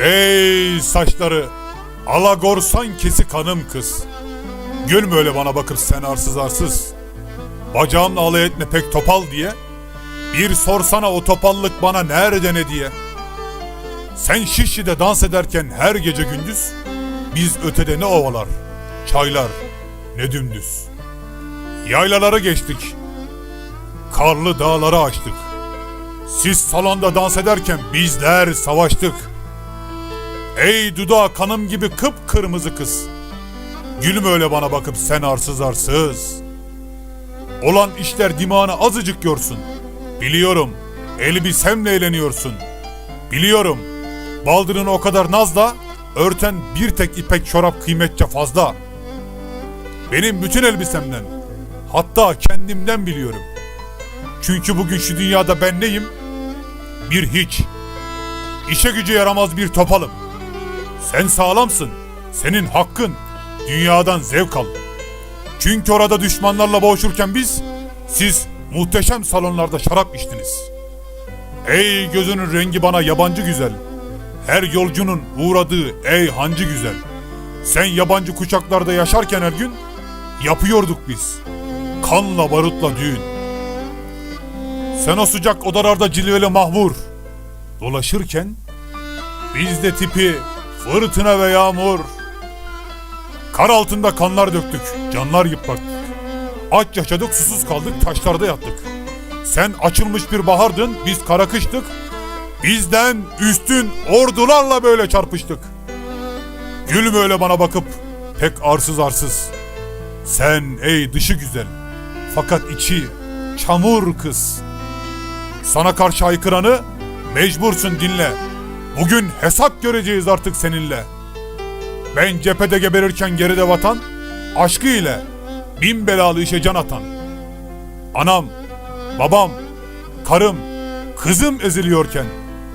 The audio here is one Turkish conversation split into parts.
Ey saçları alagorsan kesi kanım kız. Gülme öyle bana bakıp sen arsız arsız. Bacağımla alay etme pek topal diye. Bir sorsana o topallık bana nerede ne diye. Sen Şişli'de dans ederken her gece gündüz biz ötede ne ovalar, çaylar, ne dümdüz. Yaylaları geçtik. Karlı dağları açtık. Siz salonda dans ederken bizler savaştık. Ey dudağı kanım gibi kıpkırmızı kız. Gülme öyle bana bakıp sen arsız arsız. Olan işler dimağını azıcık görsün. Biliyorum elbisemle eğleniyorsun. Biliyorum baldırını o kadar nazla örten bir tek ipek çorap kıymetçe fazla. Benim bütün elbisemden hatta kendimden biliyorum. Çünkü bugün şu dünyada ben neyim? Bir hiç. İşe gücü yaramaz bir topalım. Sen sağlamsın. Senin hakkın. Dünyadan zevk al. Çünkü orada düşmanlarla boğuşurken biz, siz muhteşem salonlarda şarap içtiniz. Ey gözünün rengi bana yabancı güzel. Her yolcunun uğradığı ey hancı güzel. Sen yabancı kuşaklarda yaşarken her gün yapıyorduk biz. Kanla barutla düğün. Sen o sıcak odalarda cilveli mahmur dolaşırken biz de tipi fırtına ve yağmur. Kar altında kanlar döktük, canlar yıprattık. Aç yaşadık, susuz kaldık, taşlarda yattık. Sen açılmış bir bahardın, biz kara kıştık. Bizden üstün ordularla böyle çarpıştık. Gülme öyle bana bakıp pek arsız arsız. Sen ey dışı güzel fakat içi çamur kız. Sana karşı haykıranı mecbursun dinle. Bugün hesap göreceğiz artık seninle. Ben cephede geberirken geride vatan, aşkı ile bin belalı işe can atan. Anam, babam, karım, kızım eziliyorken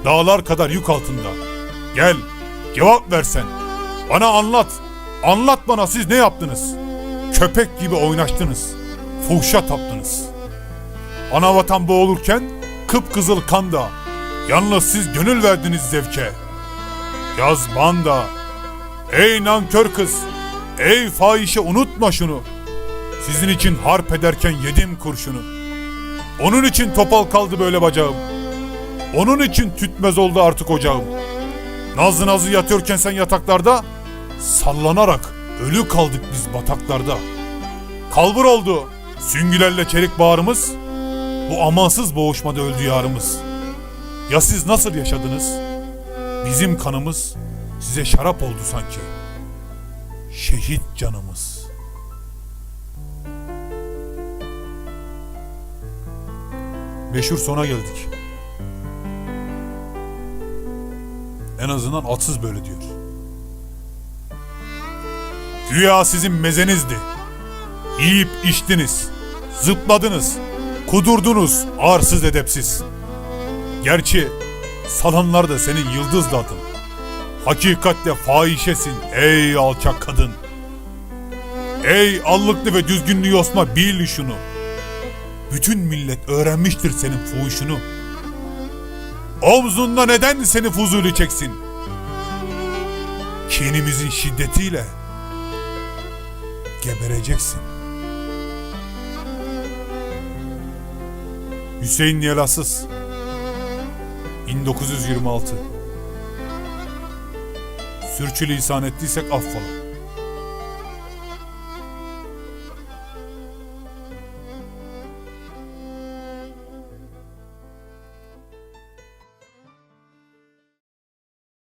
dağlar kadar yük altında. Gel, cevap versen. Bana anlat, anlat bana siz ne yaptınız? Köpek gibi oynaştınız, fuhşa taptınız. Ana vatan boğulurken kıpkızıl kanda, yalnız siz gönül verdiniz zevke. Yaz banda, ey nankör kız, ey fahişe unutma şunu. Sizin için harp ederken yedim kurşunu. Onun için topal kaldı böyle bacağım. Onun için tütmez oldu artık ocağım. Nazlı nazlı yatıyorken sen yataklarda, sallanarak ölü kaldık biz bataklarda. Kalbur oldu süngülerle çelik bağrımız, bu amansız boğuşmada öldü yarımız. Ya siz nasıl yaşadınız? Bizim kanımız size şarap oldu sanki. Şehit canımız. Meşhur sona geldik. En azından atsız böyle diyor. Güya sizin mezenizdi. Yiyip içtiniz, zıpladınız, kudurdunuz arsız edepsiz. Gerçi salonlar da senin yıldız adın. Hakikatte fahişesin ey alçak kadın. Ey allıklı ve düzgünlü yosma bil şunu. Bütün millet öğrenmiştir senin fuhuşunu. Omzunda neden seni fuzuli çeksin? Kinimizin şiddetiyle gebereceksin. Hüseyin Yelasız 1926 Sürçülisan ettiysek affola.